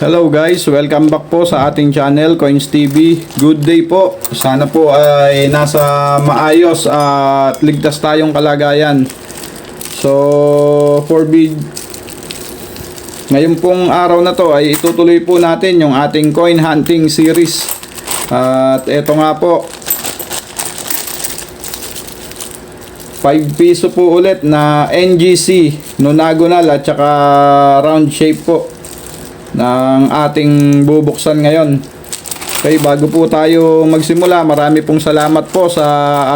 Hello guys, welcome back po sa ating channel Coins TV. Good day po. Sana po ay nasa maayos at ligtas tayong kalagayan. So, for vid ngayon pong araw na to ay itutuloy po natin yung ating coin hunting series. At eto nga po, 5 piso po ulit na NGC, nonagonal at saka round shape po ng ating bubuksan ngayon. Okay, bago po tayo magsimula, marami pong salamat po sa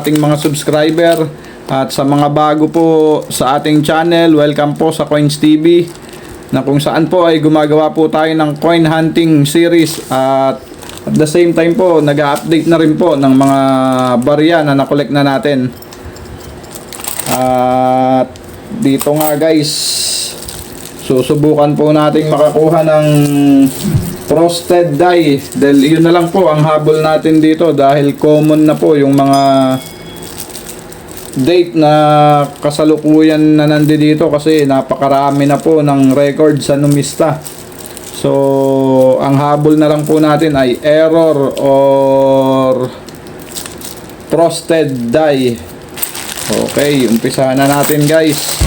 ating mga subscriber at sa mga bago po sa ating channel. Welcome po sa Coins TV na kung saan po ay gumagawa po tayo ng coin hunting series at at the same time po nag-update na rin po ng mga barya na nakolek na natin. At dito nga guys, susubukan po nating makakuha ng frosted die. Dahil yun na lang po ang habol natin dito dahil common na po yung mga date na kasalukuyan na nandi dito kasi napakarami na po ng record sa numista. So, ang habol na lang po natin ay error or frosted die. Okay, umpisahan na natin guys.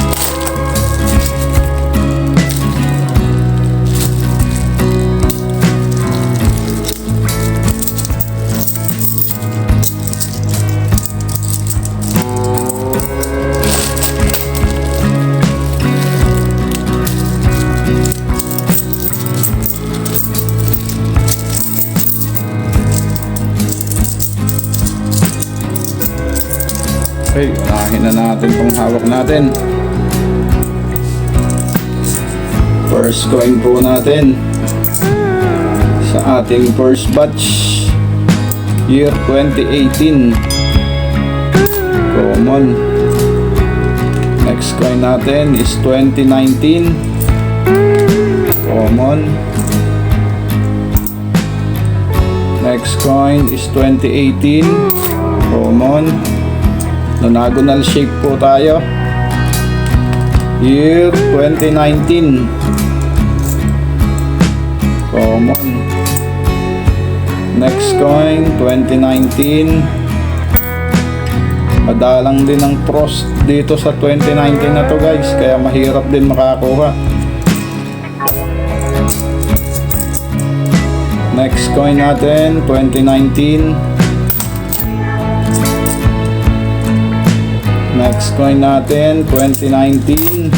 Unahin na natin itong hawak natin. First coin po natin. Sa ating first batch year 2018 common. Next coin natin is 2019 common. Next coin is 2018 common Nonagonal shape po tayo. Year 2019. Common. Next coin, 2019. Madalang din ang frost dito sa 2019 na to guys. Kaya mahirap din makakuha. Next coin natin, 2019. Next coin natin, 2019.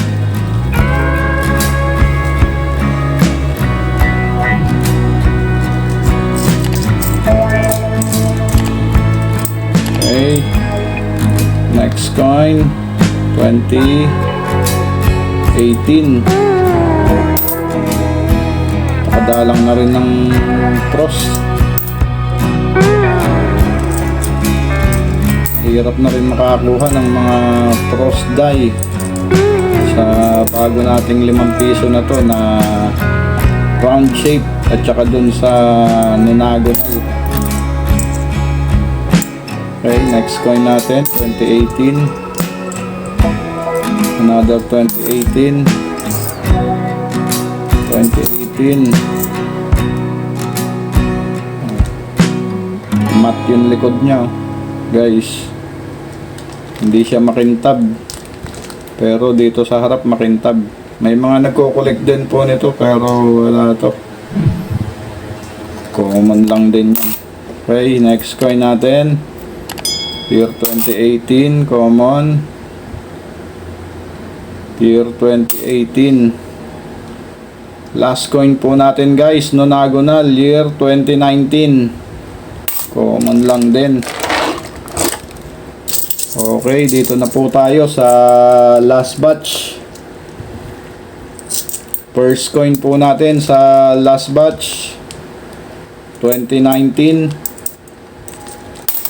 Okay. Next coin, 2018. Nakadalang na rin ng cross. Hirap na rin makakuha ng mga cross die. Sa bago nating 5 piso na to na round shape at saka dun sa nunagon okay next coin natin 2018 another 2018 2018 mat yung likod niya guys hindi siya makintab. Pero dito sa harap makintab. May mga nagko-collect din po nito pero wala to. Common lang din yan. Okay next coin natin. Year 2018 common. Year 2018 last coin po natin guys. Nonagonal year 2019 common lang din Okay, dito na po tayo sa last batch. First coin po natin sa last batch. 2019.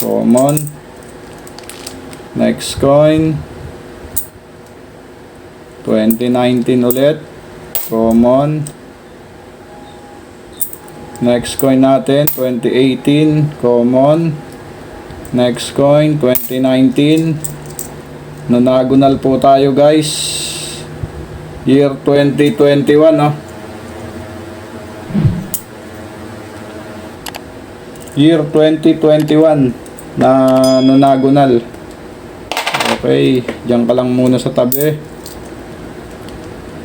Common. Next coin. 2019 ulit. Common. Next coin natin, 2018. Common. Next coin, 2019. Nonagonal po tayo guys. Year 2021, no? year 2021 na nonagonal. Okay, diyan ka lang muna sa tabi.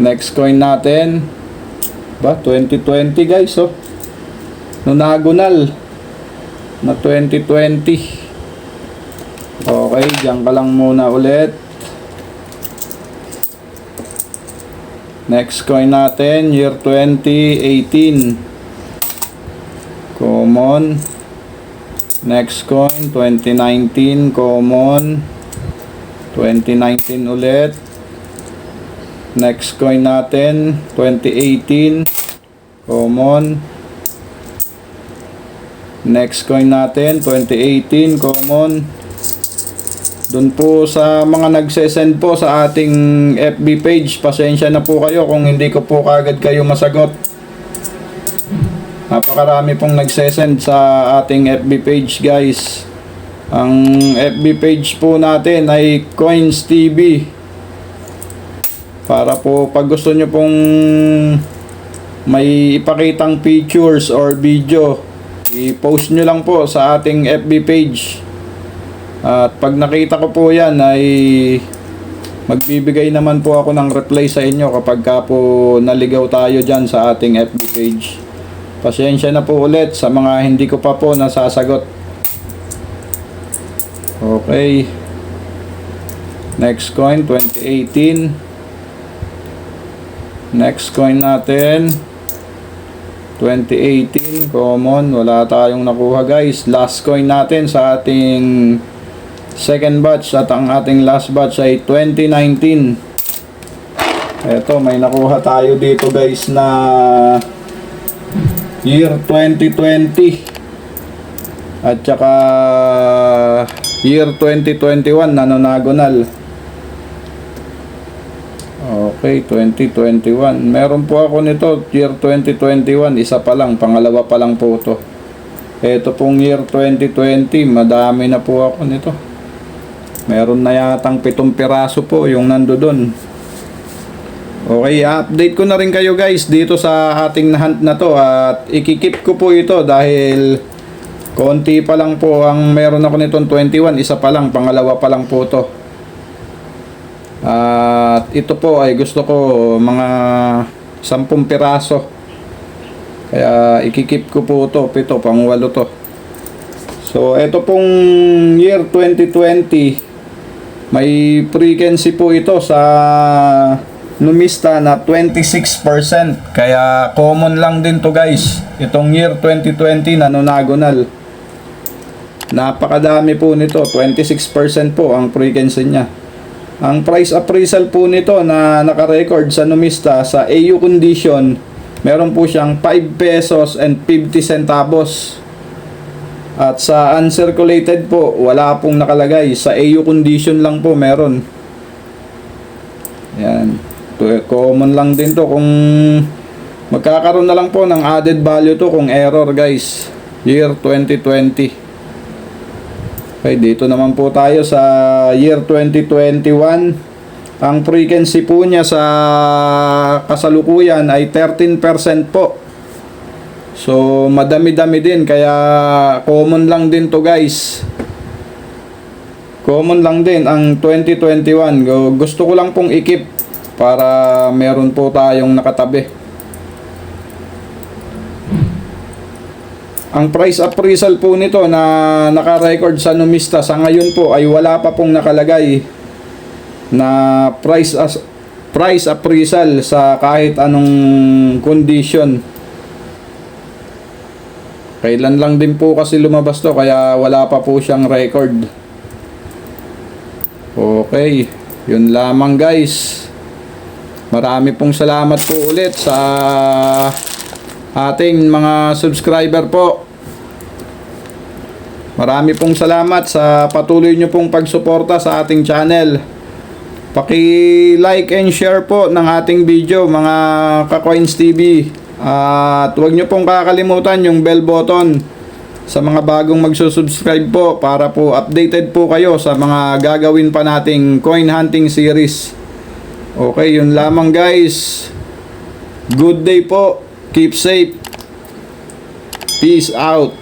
Next coin natin. Ba, 2020 guys, oh. Nonagonal na 2020. Okay, diyan ka lang muna ulit. Next coin natin, year 2018. Common. Next coin, 2019, common. 2019 ulit. Next coin natin, 2018, common. Next coin natin, 2018, common. Doon po sa mga nagsesend po sa ating FB page, pasensya na po kayo kung hindi ko po kagad kayo masagot. Napakarami pong nagsesend sa ating FB page guys. Ang FB page po natin ay Coins TV. Para po pag gusto nyo pong may ipakitang pictures or video, i-post nyo lang po sa ating FB page. At pag nakita ko po yan ay magbibigay naman po ako ng reply sa inyo kapag ka po naligaw tayo dyan sa ating FB page. Pasensya na po ulit sa mga hindi ko pa po nasasagot. Okay. Next coin, 2018. Next coin natin. 2018, common. Wala tayong nakuha guys. Last coin natin sa ating second batch at ang ating last batch ay 2019. Eto, may nakuha tayo dito guys na year 2020 at saka year 2021 nanonagonal okay 2021 meron po ako nito year 2021 isa pa lang pangalawa pa lang po to. Ito pong year 2020 madami na po ako nito meron na yatang pitong piraso po yung nando doon Okay, update ko na rin kayo guys dito sa ating hunt na to at ikikip ko po ito dahil konti pa lang po ang meron ako nitong 21, isa pa lang, pangalawa pa lang po to. At ito po ay gusto ko mga 10 piraso. Kaya ikikip ko po to, pito, pang walo to. So, ito pong year 2020, may frequency po ito sa numista na 26%. Kaya common lang din to guys. Itong year 2020 na nonagonal. Napakadami po nito. 26% po ang frequency niya. Ang price appraisal po nito na naka-record sa numista sa AU condition, meron po siyang 5 pesos and 50 centavos. At sa uncirculated po, wala pong nakalagay. Sa AU condition lang po meron. Yan. Common lang din to kung magkakaroon na lang po ng added value to kung error guys. Year 2020. Okay, dito naman po tayo sa year 2021. Ang frequency po niya sa kasalukuyan ay 13% po. So, madami-dami din kaya common lang din to guys. Common lang din ang 2021. Gu- Gusto ko lang pong ikip para meron po tayong nakatabi. Ang price appraisal po nito na naka-record sa numista sa ngayon po ay wala pa pong nakalagay na price as price appraisal sa kahit anong condition. Kailan lang din po kasi lumabas to kaya wala pa po siyang record. Okay, yun lamang guys. Marami pong salamat po ulit sa ating mga subscriber po. Marami pong salamat sa patuloy nyo pong pagsuporta sa ating channel. Paki-like and share po ng ating video mga Kakoins TV. At huwag nyo pong kakalimutan yung bell button sa mga bagong magsusubscribe po para po updated po kayo sa mga gagawin pa nating coin hunting series. Okay, yun lamang guys. Good day po. Keep safe. Peace out.